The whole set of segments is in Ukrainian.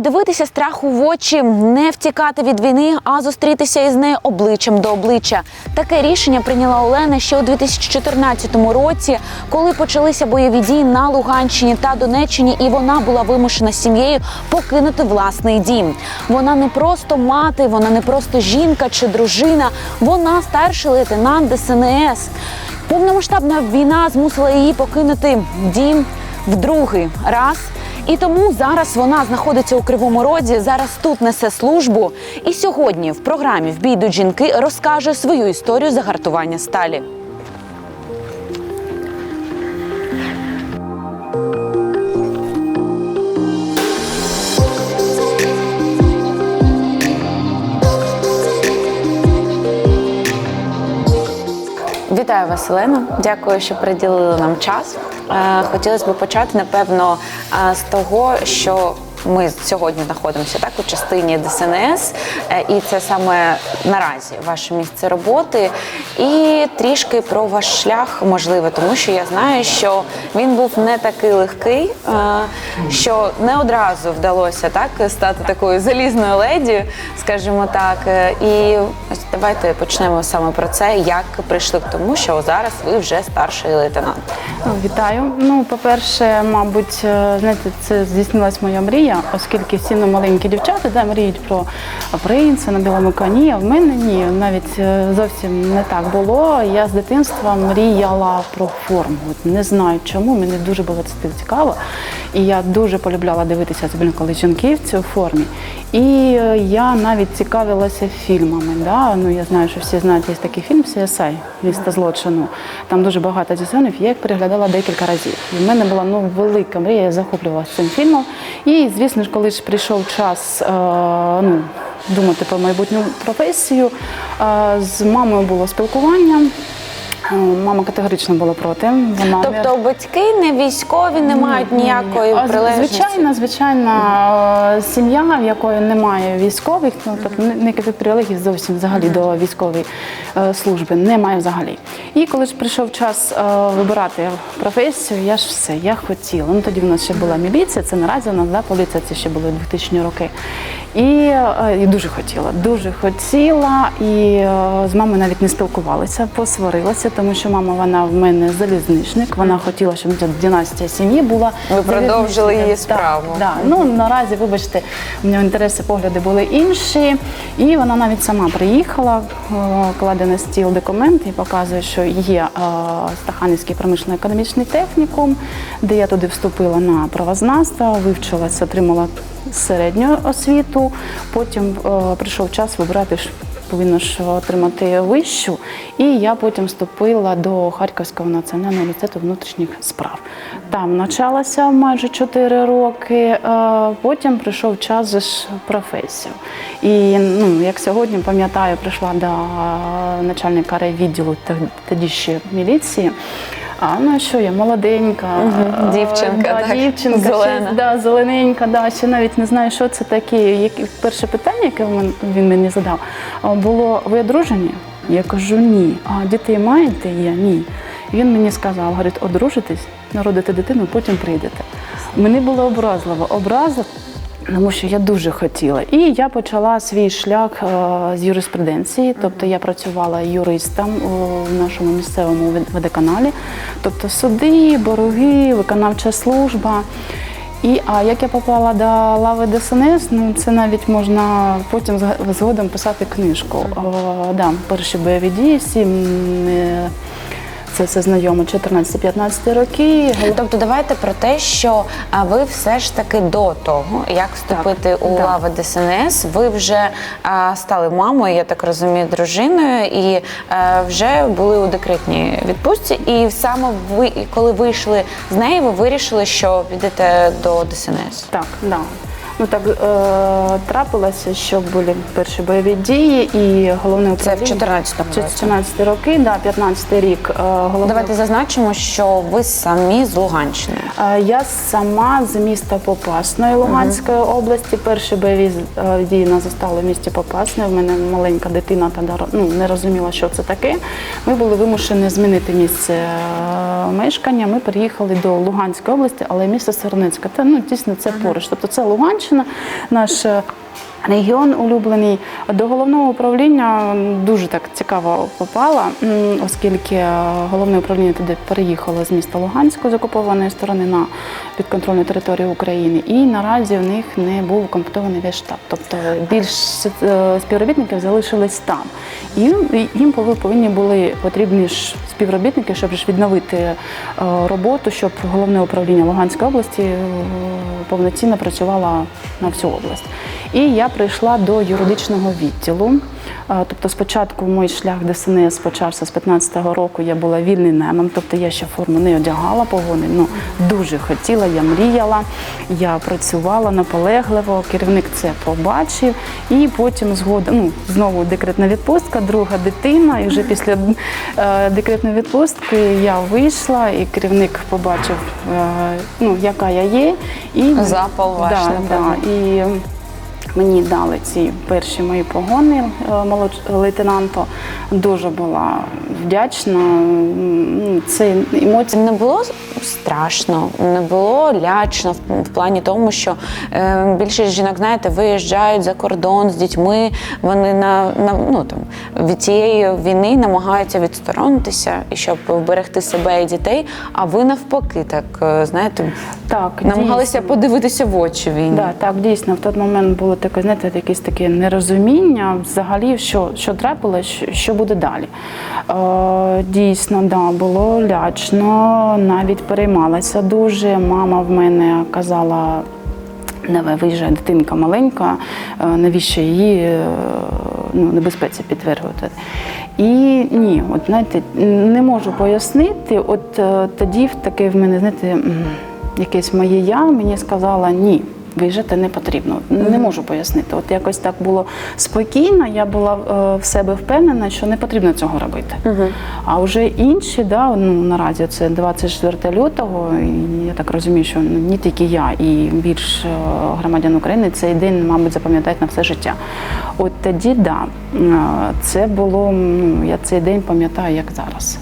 Подивитися страху в очі, не втікати від війни, а зустрітися із нею обличчям до обличчя. Таке рішення прийняла Олена ще у 2014 році, коли почалися бойові дії на Луганщині та Донеччині, і вона була вимушена сім'єю покинути власний дім. Вона не просто мати, вона не просто жінка чи дружина, вона старший лейтенант ДСНС. Повномасштабна війна змусила її покинути дім в другий раз. І тому зараз вона знаходиться у Кривому Розі, зараз тут несе службу. І сьогодні в програмі В бій до жінки розкаже свою історію загартування сталі. Вітаю вас, Олено. Дякую, що приділили нам час. Е, Хотілося б почати, напевно, е, з того, що ми сьогодні знаходимося так у частині ДСНС, е, і це саме наразі ваше місце роботи. І трішки про ваш шлях, можливо, тому що я знаю, що він був не такий легкий, що не одразу вдалося так стати такою залізною леді, скажімо так. І давайте почнемо саме про це, як прийшли к тому, що зараз ви вже старший лейтенант. Ну, Вітаю. Ну, по-перше, мабуть, е, знаєте, це здійснилась моя мрія, оскільки всі ну, маленькі дівчата да, мріють про принца на білому коні. А в мене ні, навіть е, зовсім не так було. Я з дитинства мріяла про форму. Не знаю чому, мені дуже було це цікаво. І я дуже полюбляла дивитися, особливо коли жінки в цій формі. І е, я навіть цікавилася фільмами. Да? Ну, я знаю, що всі знають, є такий фільм CSI, місто злочину. Там дуже багато дизайнів, я їх переглядала декілька разів. В мене була ну, велика мрія, я захоплювалася цим фільмом. І, звісно ж, коли ж прийшов час е, ну, думати про майбутню професію, е, з мамою було спілкування. Е, Мама категорично була проти. Вона Тобто батьки не військові, не мають ніякої а, з- прилежності? Звичайна, звичайна е, сім'я, в якої немає військових, ну тобто ні- ніяких прилегів зовсім взагалі до військової е, служби немає взагалі. І коли ж прийшов час е, вибирати професію, я ж все, я хотіла. Ну тоді в нас ще була міліція, це наразі у нас да, поліція, це ще були 2000 роки. І, е, і дуже хотіла, дуже хотіла. І е, з мамою навіть не спілкувалися, посварилася, тому що мама вона в мене залізничник. Вона хотіла, щоб ця династія сім'ї була. Ви продовжили її справу. Так, так. Ну наразі, вибачте, у нього інтереси, погляди були інші. І вона навіть сама приїхала, е, кладе на стіл документи і показує, що є Стаханівський промишлено-економічний технікум, де я туди вступила на правознавство, вивчилася, отримала середню освіту. Потім е, прийшов час вибирати ж повинна ж отримати вищу. І я потім вступила до Харківського національного університету внутрішніх справ. Там навчалася майже 4 роки. е, Потім прийшов час ж професію. І ну, як сьогодні пам'ятаю, прийшла до е, начальника райвідділу тог- тоді ще міліції. А ну що я молоденька, е, дівчинка, да, так, дівчинка, зелена. ще, да, зелененька, да, ще навіть не знаю, що це таке. Як, перше питання, яке він, мені задав, було: ви одружені? Я кажу, ні. А дітей маєте? Я ні. Він мені сказав, говорить, одружитесь, народите дитину, потім прийдете. Мені було образливо. Образливо, тому що я дуже хотіла. І я почала свій шлях е, з юриспруденції, тобто я працювала юристом у нашому місцевому вод- водоканалі, тобто суди, борги, виконавча служба. І а як я попала до лави ДСНС, ну це навіть можна потім згодом писати книжку. О, да, перші бойові дії, всі е, це все знайомо 14-15 роки. Тобто давайте про те, що а, ви все ж таки до того, як вступити у так. лави ДСНС, ви вже а, стали мамою, я так розумію, дружиною, і е, вже були у декретній відпустці. І саме ви, коли вийшли з неї, ви вирішили, що підете до ДСНС. Так, да. Ну так е, трапилося, що були перші бойові дії, і головне Це в управління 14-му році. 14 роки, да, 15 рік. Е, головне Давайте зазначимо, що ви самі з Луганщини. Е, Я сама з міста Попасної Луганської області. Перші бойові е, дії нас застали в місті Попасне. У мене маленька дитина тоді ну, не розуміла, що це таке. Ми були вимушені змінити місце е, мешкання. Ми переїхали до Луганської області, але місто Сарнецьке. Та ну дійсно це поруч. Тобто це Луганщина. Луганщина, наш е, регіон улюблений. До головного управління дуже так цікаво попала, оскільки е, головне управління туди переїхало з міста Луганську з окупованої сторони на підконтрольну територію України. І наразі в них не був укомплектований весь штат. Тобто більш е, співробітників залишились там. І їм повинні були потрібні ж співробітники, щоб ж відновити е, роботу, щоб головне управління Луганської області повноцінно працювало на всю область. І я прийшла до юридичного відділу. Тобто, спочатку мій шлях ДСНС почався з 15-го року. Я була вільним немом, тобто я ще форму не одягала погони. Ну дуже хотіла, я мріяла, я працювала наполегливо. Керівник це побачив, і потім згодом ну, знову декретна відпустка, друга дитина. І вже після е, декретної відпустки я вийшла, і керівник побачив, е, ну яка я є, і Запал ваш, да, напевно. да, і Мені дали ці перші мої погони е, лейтенанту. Дуже була вдячна. Це емоції. Не було страшно, не було лячно в, в плані тому, що е, більшість жінок, знаєте, виїжджають за кордон з дітьми. Вони на, на ну там від цієї війни намагаються відсторонитися і щоб вберегти себе і дітей. А ви навпаки, так е, знаєте, Так, намагалися дійсно. подивитися в очі війні. Да, так, дійсно, в той момент було таке, знаєте, якесь таке нерозуміння взагалі, що, що трапилось, що, буде далі. Е, дійсно, да, було лячно, навіть переймалася дуже. Мама в мене казала. Давай виїжджає дитинка маленька, е, навіщо її е, ну, небезпеці підтверджувати. І ні, от знаєте, не можу пояснити. От е, тоді таке в мене, знаєте, якесь моє я мені сказала ні. Виїжджати не потрібно. Не можу пояснити. От якось так було спокійно. Я була е, в себе впевнена, що не потрібно цього робити. А вже інші, да, ну наразі це 24 лютого. І я так розумію, що не тільки я, і більш е, громадян України цей день, мабуть, запам'ятають на все життя. От тоді, да, е, це було. Ну я цей день пам'ятаю, як зараз.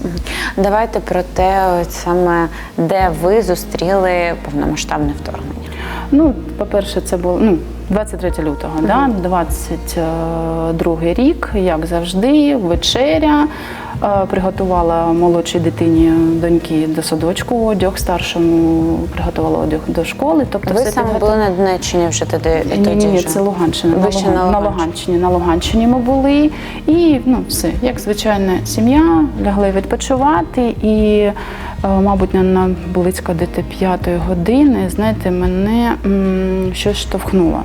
Давайте про те, от саме де ви зустріли повномасштабне вторгнення. Ну, по-перше, це було ну, 23 лютого, да, 22 рік, як завжди, вечеря. Е, Приготувала молодшій дитині доньки до садочку одяг, старшому приготувала одяг до школи. Тобто Ви все саме підготов- були на Донеччині вже тоді? ні, ні, ні, це Луганщина. Ви на, ще Луган- на на Луганщині. На Луганщині ми були. І ну, все, як звичайна сім'я, лягли відпочивати. І, мабуть, на, близько десь п'ятої години, знаєте, мене м, щось штовхнуло.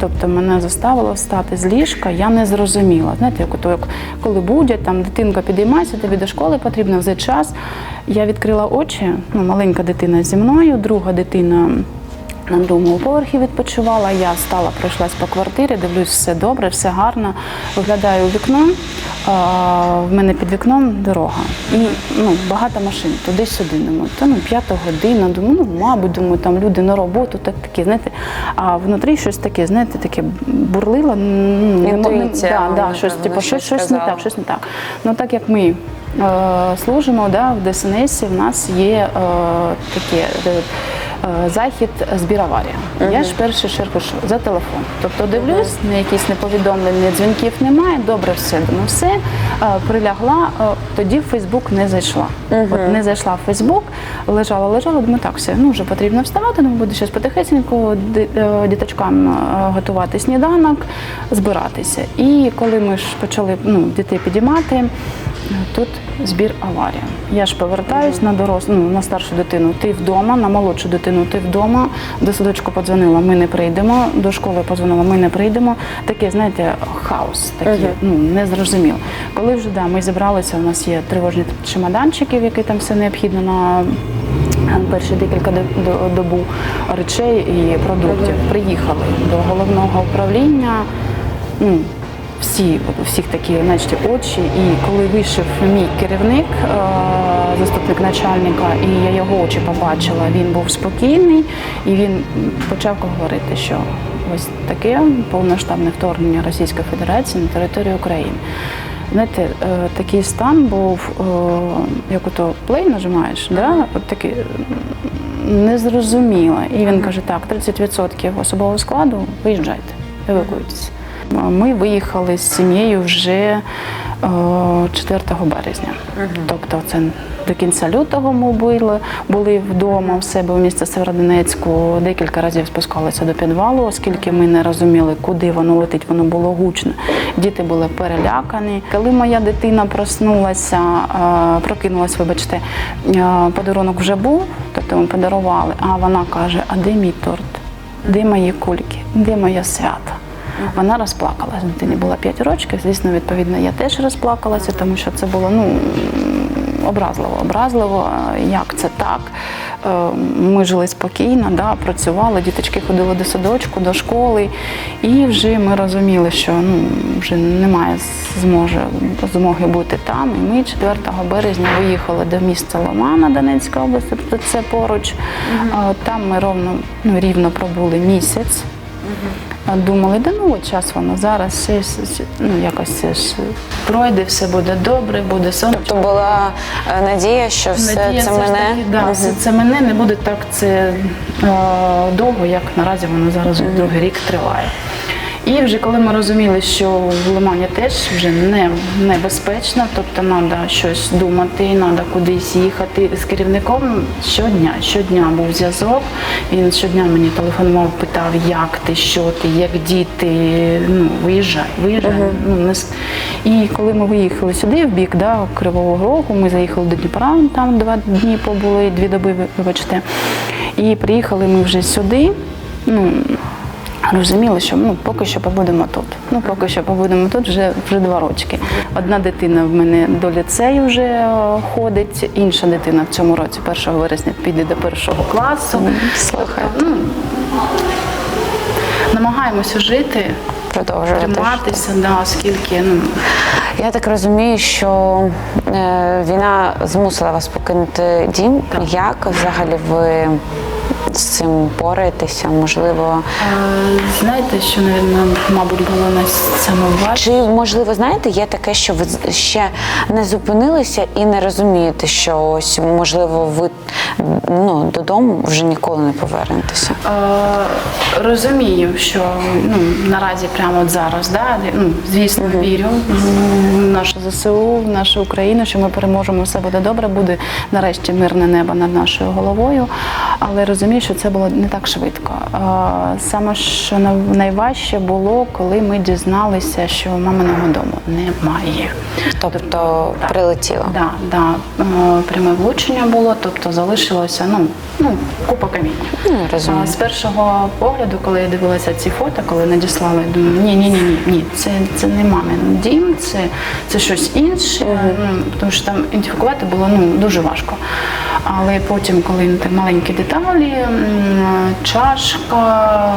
Тобто мене заставило встати з ліжка, я не зрозуміла. Знаєте, як, ото, як коли будять, там дитинка підіймається, тобі до школи потрібно взяти час. Я відкрила очі, ну, маленька дитина зі мною, друга дитина на другому поверхі відпочивала. Я стала, пройшлась по квартирі, дивлюсь, все добре, все гарно. Виглядаю у вікно. В мене під вікном дорога. І ну, багато машин туди-сюди. Думаю, та ну п'ята година, думаю, ну, мабуть, думаю, там люди на роботу, так такі, знаєте. А внутрі щось таке, знаєте, таке бурлило. ну, Інтуїція да, да, щось, типу, щось, щось не так, щось не так. Ну так як ми е, служимо да, в ДСНС, в нас є е, таке. Е, Захід збір аварія. Я ж перше чергу за телефон. Тобто дивлюсь, на якісь неповідомлення, дзвінків немає. Добре, все думаю, все е, прилягла. е, Тоді в Фейсбук не зайшла. От не зайшла в Фейсбук, лежала, лежала. Думаю, так, все, ну вже потрібно вставати. Ну буду щось потихесенько діточкам готувати сніданок, збиратися. І коли ми ж почали ну, дітей підіймати. Тут збір аварія. Я ж повертаюсь на дорослу, ну, на старшу дитину. Ти вдома, на молодшу дитину ти вдома. До садочку подзвонила, ми не прийдемо. До школи подзвонила, ми не прийдемо. Таке, знаєте, хаос, такий, ну незрозуміло. Коли вже да, ми зібралися, у нас є тривожні чемоданчики, в які там все необхідно на перші декілька добу речей і продуктів. Приїхали до головного управління. Ну, всі, всіх такі значить, очі. І коли вийшов мій керівник, е, заступник начальника, і я його очі побачила, він був спокійний і він почав говорити, що ось таке повноштабне вторгнення Російської Федерації на територію України. Знаєте, е, такий стан був, е, як ото плей нажимаєш, да? от такий, не зрозуміла. І він каже: так, 30% особового складу, виїжджайте, евакуюйтесь. Ми виїхали з сім'єю вже е, 4 березня. Тобто це до кінця лютого ми були, були вдома в себе в місті Северодонецьку. Декілька разів спускалися до підвалу, оскільки ми не розуміли, куди воно летить, воно було гучно. Діти були перелякані. Коли моя дитина проснулася, е, прокинулась, вибачте, е, подарунок вже був, тобто ми подарували, а вона каже: А де мій торт? Де мої кульки? Де моє свято? Вона розплакалась. Дитині було 5 років. Звісно, відповідно, я теж розплакалася, тому що це було ну образливо. Образливо, як це так. Е, Ми жили спокійно, да, працювали, діточки ходили до садочку, до школи, і вже ми розуміли, що ну вже немає зможе, змоги бути там. І ми 4 березня виїхали до міста Ломана Донецька область, тобто це поруч. Е, Там ми ровно ну, рівно пробули місяць. А Думали, да ну от час воно зараз все, все, ну якось це ж пройде, все буде добре, буде сонячно. То була е, надія, що все Надія, це все мене. таки, да, все це мене не буде так це е, довго, як наразі воно зараз вже другий рік триває. І вже коли ми розуміли, що в Лимані теж вже не небезпечно, тобто треба щось думати, треба кудись їхати з керівником щодня. Щодня був зв'язок. Він щодня мені телефонував, питав, як ти, що ти, як діти. Ну, виїжджай, виїжджай. Ну, не І коли ми виїхали сюди, в бік да, Кривого Рогу, ми заїхали до Дніпра, там два дні побули, дві доби, вибачте. І приїхали ми вже сюди. Ну, Розуміли, що ну поки що побудемо тут. Ну поки що побудемо тут вже вже два рочки. Одна дитина в мене до ліцею вже е, ходить, інша дитина в цьому році, 1 вересня, піде до першого класу. Слухай, Ну, намагаємося жити, продовжувати. триматися, да, оскільки ну Я так розумію, що е, війна змусила вас покинути дім. Як взагалі ви з цим пораєтеся? Можливо, е, знаєте, що напевно, мабуть, було на саме важче. чи можливо, знаєте, є таке, що ви ще не зупинилися і не розумієте, що ось можливо ви ну, додому вже ніколи не повернетеся? Е, Розумію, що ну наразі прямо от зараз, да, ну звісно, вірю в нашу ЗСУ, в нашу Україну, що ми переможемо, все буде добре, буде нарешті мирне небо над нашою головою. Але розумію, що це було не так швидко. Саме що найважче було, коли ми дізналися, що маминого дому немає. Тобто прилетіло? Да, да, пряме влучення було, тобто залишилося ну, ну купа каміння. Ну, розумію. З першого погляду, коли я дивилася ці фото, коли надіслали, я думаю, ні, ні, ні, ні, ні, це, це не мамин дім, це, це щось інше. Ну, тому що там ідентифікувати було ну, дуже важко. Але потім, коли маленькі деталі, чашка,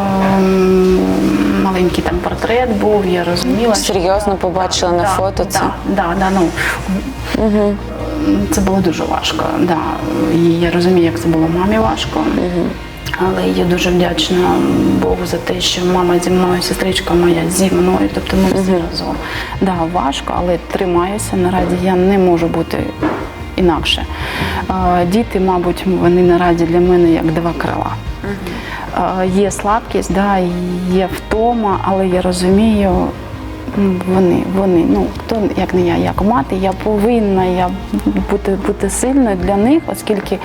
маленький там портрет був, я розуміла. що- Серйозно побачила на Да, фото да, це? Да, да, ну, Це було дуже важко. Да. І я розумію, як це було мамі важко. Але я дуже вдячна Богу за те, що мама зі мною, сестричка моя зі мною, тобто ми всі разом. Да, важко, але тримаюся. Наразі я не можу бути інакше. Діти, мабуть, вони наразі для мене як два крила. Є слабкість, да, є втома, але я розумію, вони, вони, ну хто як не я, як мати, я повинна я бути, бути сильною для них, оскільки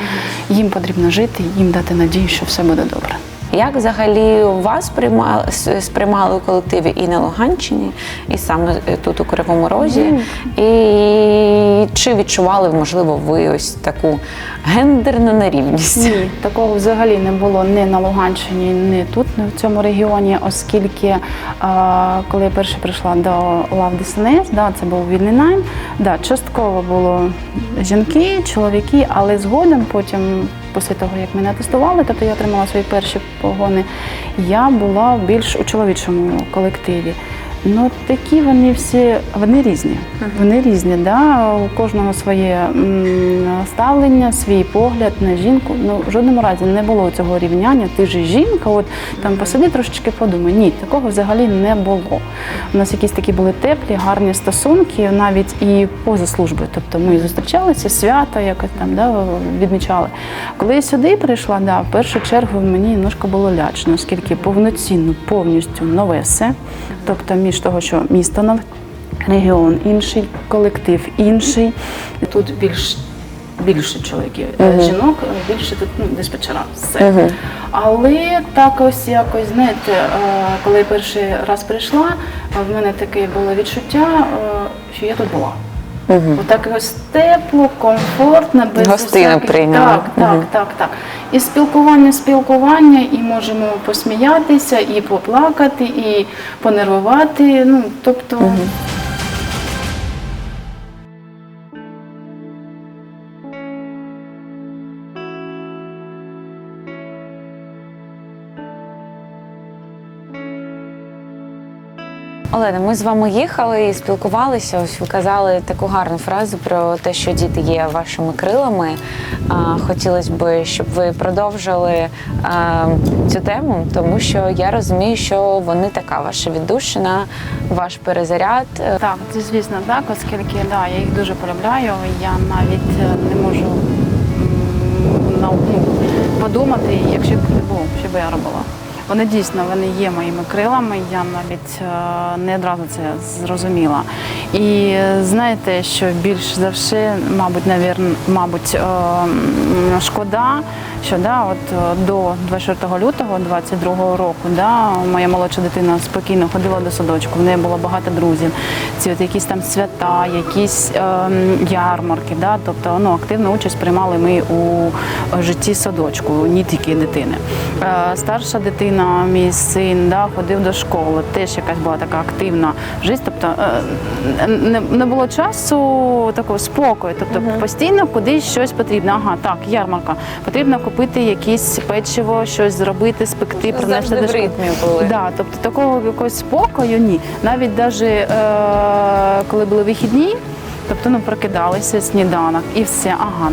їм потрібно жити, їм дати надію, що все буде добре. Як взагалі вас сприймали, с- сприймали у колективі і на Луганщині, і саме е, тут у Кривому Розі? І чи відчували, можливо, ви ось таку гендерну нерівність? Ні, такого взагалі не було ні на Луганщині, ні тут, ні в цьому регіоні, оскільки а, коли я перше прийшла до лав ДСНС, да, це був вільний найм, да, частково було жінки, чоловіки, але згодом потім, після того, як мене тестували, тобто я отримала свої перші погони, я була більш у чоловічому колективі. Ну, такі вони всі, вони різні. Вони різні, да? у кожного своє ставлення, свій погляд на жінку. Ну, в жодному разі не було цього рівняння. Ти ж жінка, от там посиди трошечки подумай. Ні, такого взагалі не було. У нас якісь такі були теплі, гарні стосунки, навіть і поза службою. Тобто ми зустрічалися, свято якось там да, відмічали. Коли я сюди прийшла, да, в першу чергу мені немножко було лячно, оскільки повноцінно, повністю нове все. Тобто між того, що місто регіон інший, колектив інший. Тут більш більше чоловіків, Е, жінок, е, більше тут ну, диспетчера. Все. Але так ось якось, знаєте, е, коли я перший раз прийшла, в мене таке було відчуття, що я тут була. Отак ось тепло, комфортно, без Гостину прийняли. Так, так, угу. так, так. І спілкування, спілкування, і можемо посміятися, і поплакати, і понервувати. Ну, тобто, Олена, ми з вами їхали і спілкувалися. Ось ви казали таку гарну фразу про те, що діти є вашими крилами. Хотілося б, щоб ви продовжили цю тему, тому що я розумію, що вони така ваша віддушина, ваш перезаряд. Так, це звісно так, оскільки да, я їх дуже полюбляю. Я навіть е, не можу ну, подумати, якщо б не було, що б я робила. Вони дійсно вони є моїми крилами. Я навіть е, не одразу це зрозуміла. І знаєте, що більш за все, мабуть, навірно, мабуть, е, шкода, що да, от е, до 24 лютого 22 року, да, моя молодша дитина спокійно ходила до садочку. В неї було багато друзів. Ці от якісь там свята, якісь ярмарки. Да, тобто ну, активну участь приймали ми у житті садочку, не тільки дитини. Старша дитина, мій син, да, ходив до школи, теж якась була така активна життя. Тобто е, не, не було часу такого спокою. Тобто постійно кудись щось потрібно. Ага, так, ярмарка. Потрібно купити якісь печиво, щось зробити, спекти, принести до школи. були. Да, тобто такого якогось спокою ні. Навіть даже, е, коли були вихідні, тобто ну, прокидалися сніданок і все, ага,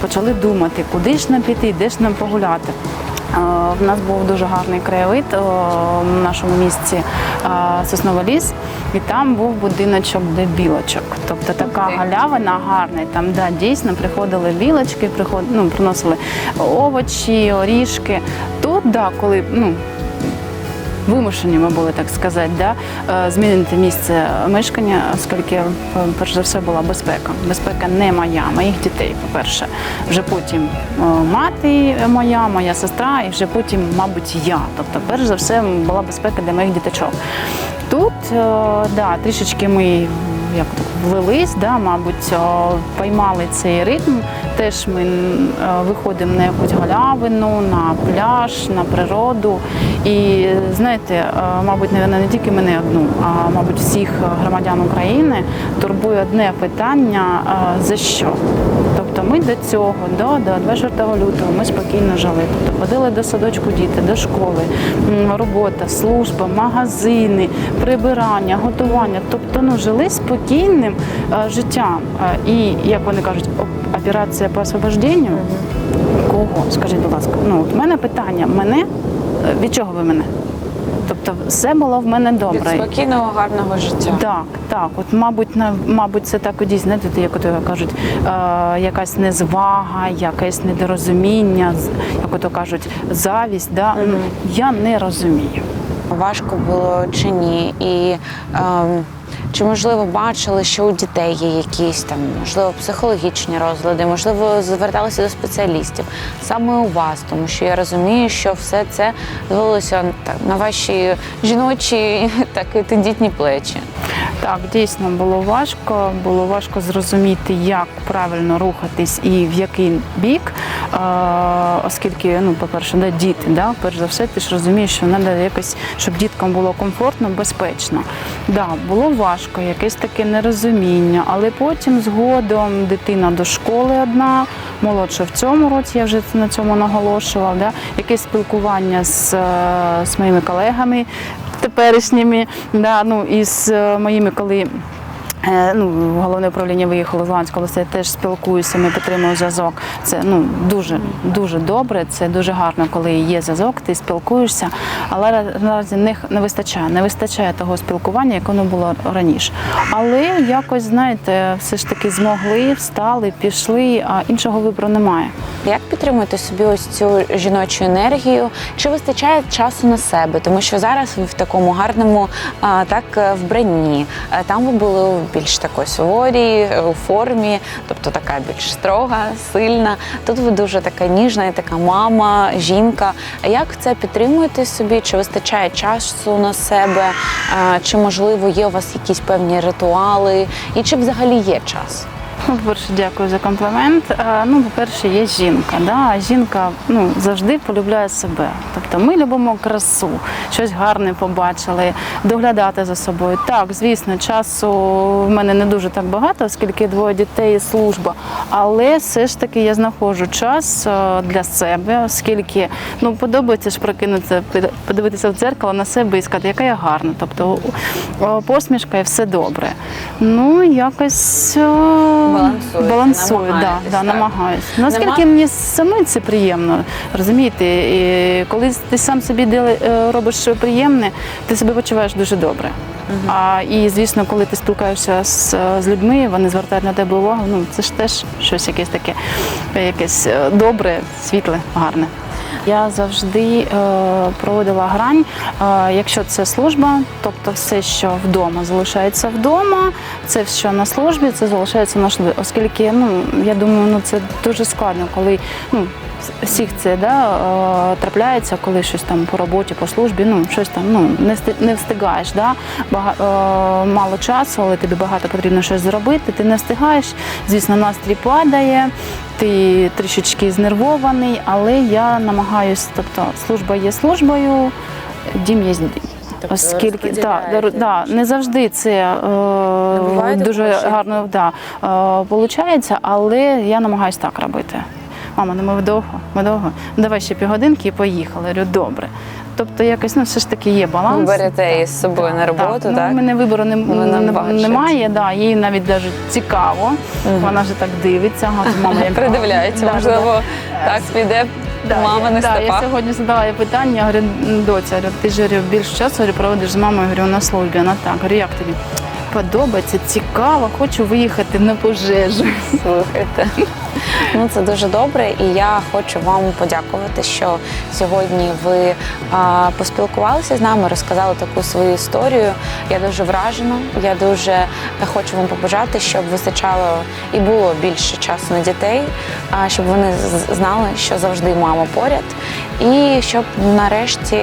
почали думати, куди ж нам піти, де ж нам погуляти. Е, В нас був дуже гарний краєвид е, в нашому місці е, Сосновий ліс, і там був будиночок для білочок. Тобто така галявина гарна. Там да, дійсно приходили білочки, приход, ну, приносили овочі, орішки. Тут, да, коли ну, вимушені ми були, так сказати, да, е, змінити місце мешкання, оскільки, е, перш за все, була безпека. Безпека не моя, моїх дітей, по-перше. Вже потім е, мати моя, моя сестра, і вже потім, мабуть, я. Тобто, перш за все, була безпека для моїх діточок. Тут, е, да, трішечки ми як влились, да, мабуть, о, поймали цей ритм. Теж ми е, виходимо на якусь галявину, на пляж, на природу. І знаєте, е, мабуть, не, тільки мене одну, а мабуть, всіх громадян України турбує одне питання: е, за що? Тобто ми до цього, до, до 24 лютого, ми спокійно жили. Тобто ходили до садочку діти, до школи, робота, служба, магазини, прибирання, готування. Тобто ну, жили спокійним е, життям. Е, і, як вони кажуть, операція по освобожденню. Кого? Скажіть, будь ласка. Ну, от в мене питання: мене е, від чого ви мене? Тобто, все було в мене Від добре. спокійного, гарного життя. Так, так. От, мабуть, на мабуть, це так і дійсно, як от кажуть, е, якась незвага, якесь недорозуміння, як ото кажуть, завість. Да? Ну, Я не розумію. Важко було чи ні? І ем, чи можливо бачили, що у дітей є якісь там, можливо, психологічні розлади, можливо, зверталися до спеціалістів саме у вас, тому що я розумію, що все це звелося на ваші жіночі, так і тендітні плечі. Так, дійсно було важко. Було важко зрозуміти, як правильно рухатись і в який бік, е, оскільки, ну, по-перше, да, діти, да, перш за все, ти ж розумієш, що треба якось, щоб діткам було комфортно, безпечно. Да, було важко, якесь таке нерозуміння, але потім згодом дитина до школи одна, молодша в цьому році, я вже на цьому наголошувала, да, якесь спілкування з, е, з моїми колегами. Теперішніми. Да, ну, і е, моїми, коли ну, головне управління виїхало з Луганського області, теж спілкуюся, ми підтримуємо зв'язок. Це ну, дуже, дуже добре, це дуже гарно, коли є зв'язок, ти спілкуєшся, але наразі не, не вистачає, не вистачає того спілкування, як воно було раніше. Але якось, знаєте, все ж таки змогли, встали, пішли, а іншого вибору немає. Як підтримуєте собі ось цю жіночу енергію? Чи вистачає часу на себе? Тому що зараз ви в такому гарному так е, вбранні. Е, Там ви були більш такої суворій, е, у формі, тобто така більш строга, сильна. Тут ви дуже така ніжна, і така мама, жінка. А Як це підтримуєте собі? Чи вистачає часу на себе? Чи можливо є у вас якісь певні ритуали? І чи взагалі є час? Ну, По-перше, дякую за комплімент. Е, Ну, по-перше, є жінка. Да? Жінка ну, завжди полюбляє себе. Тобто ми любимо красу, щось гарне побачили, доглядати за собою. Так, звісно, часу в мене не дуже так багато, оскільки двоє дітей і служба. Але все ж таки я знаходжу час е, для себе, оскільки ну, подобається ж прокинутися, подивитися в дзеркало на себе і сказати, яка я гарна. Тобто посмішка і все добре. Ну, якось. Е, Балансуєте, Балансую, да, да, так. намагаюсь. Наскільки Нема- мені самі це приємно, розумієте? І коли ти сам собі е, робиш приємне, ти себе почуваєш дуже добре. А, і звісно, коли ти спілкуєшся з, з людьми, вони звертають на тебе увагу. Ну це ж теж щось якесь таке, е, якесь е, добре, світле, гарне. Я завжди е, проводила грань. Е, якщо це служба, тобто все, що вдома залишається вдома, це що на службі, це залишається на службі. Оскільки ну я думаю, ну це дуже складно, коли ну. Всіх це да, е, трапляється, коли щось там по роботі, по службі, ну щось там ну не встигаєш. Да? Бага, е, мало часу, але тобі багато потрібно щось зробити. Ти не встигаєш. Звісно, настрій падає, ти трішечки знервований, але я намагаюсь, тобто служба є службою, дім є дім. Тобто Оскільки да, да, не завжди це е, дуже гарно да, е, виходить, але я намагаюсь так робити. Мама, ну ми довго, ми довго. Давай ще півгодинки і поїхали. Я говорю, добре. Тобто якось ну, все ж таки є баланс. Ви берете її з собою на роботу, Ну, так? У мене вибору не, не- немає, да, їй навіть даже цікаво. Вона вже так дивиться, ага, мама як Придивляється, Да, да, можливо, так піде Да, мама на да, я сьогодні задала їй питання, я говорю, доця, говорю, ти ж говорю, більше часу говорю, проводиш з мамою говорю, на службі. Вона так, говорю, як тобі? Подобається, цікаво, хочу виїхати на пожежу. Слухайте. Ну це дуже добре, і я хочу вам подякувати, що сьогодні ви а, поспілкувалися з нами, розказали таку свою історію. Я дуже вражена. Я дуже хочу вам побажати, щоб вистачало і було більше часу на дітей, а щоб вони знали, що завжди мама поряд, і щоб нарешті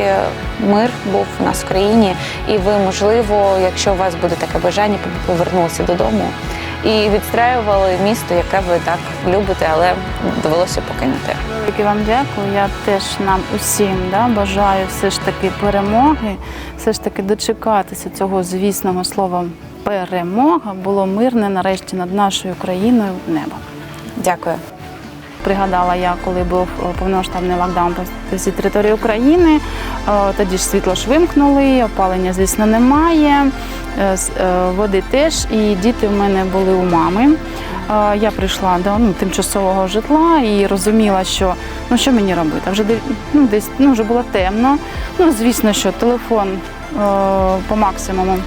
мир був у нас в країні, і ви, можливо, якщо у вас буде таке бажання, повернулися додому і відстраювали місто, яке ви так любите, але довелося покинути. Велике вам дякую. Я теж нам усім да, бажаю все ж таки перемоги, все ж таки дочекатися цього звісного слова перемога було мирне нарешті над нашою країною небо. Дякую. Пригадала я, коли був е, повномасштабний локдаун по всій території України. Е, Тоді ж світло ж вимкнули, опалення, звісно, немає. е, Води теж, і діти в мене були у мами. Я прийшла до ну, тимчасового житла і розуміла, що ну що мені робити. Вже ну, десь ну, вже було темно. Ну, звісно, що телефон по максимуму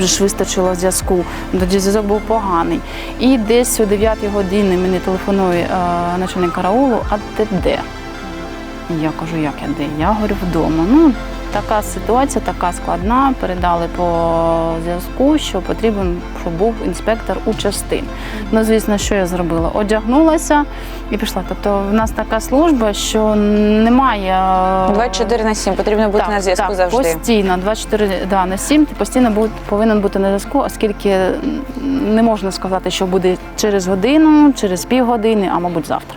же ж вистачило зв'язку. Тоді зв'язок був поганий. І десь о 9 годині мені телефонує а, начальник караулу, а ти де? Я кажу, як я де? Я говорю, вдома. Ну, така ситуація, така складна. Передали по зв'язку, що потрібен, щоб був інспектор у частин. Ну, звісно, що я зробила? Одягнулася і пішла. Тобто в нас така служба, що немає. е, 24 на 7 потрібно бути на зв'язку так, завжди. Постійно, 24 да, на 7 ти постійно будь, повинен бути на зв'язку, оскільки не можна сказати, що буде через годину, через півгодини, а мабуть завтра.